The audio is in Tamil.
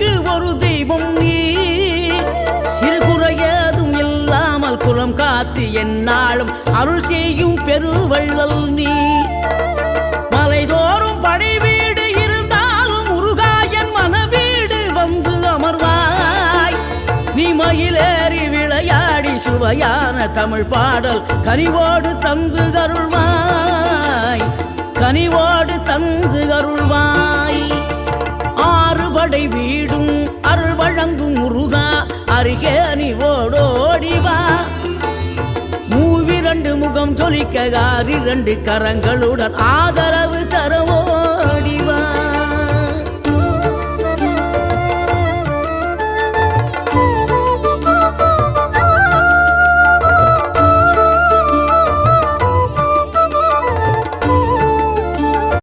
உனக்கு ஒரு தெய்வம் நீ. சிறுகுறையதும் இல்லாமல் குலம் காத்து என்னாலும் அருள் செய்யும் பெருவள்ளல் நீ. மலைதோறும் படை வீடு இருந்தாலும் முருகாயன் மனவீடு வந்து அமர்வாய். நீ மயிலேறி விளையாடி சுவையான தமிழ் பாடல் கனிவோடு தந்து அருள்வாய். கனிவோடு தந்து அருள்வான் அருகே அணிவோடோடிவா மூவிரண்டு முகம் ஜொலிக்க ஆறிரண்டு கரங்களுடன் ஆதரவு தர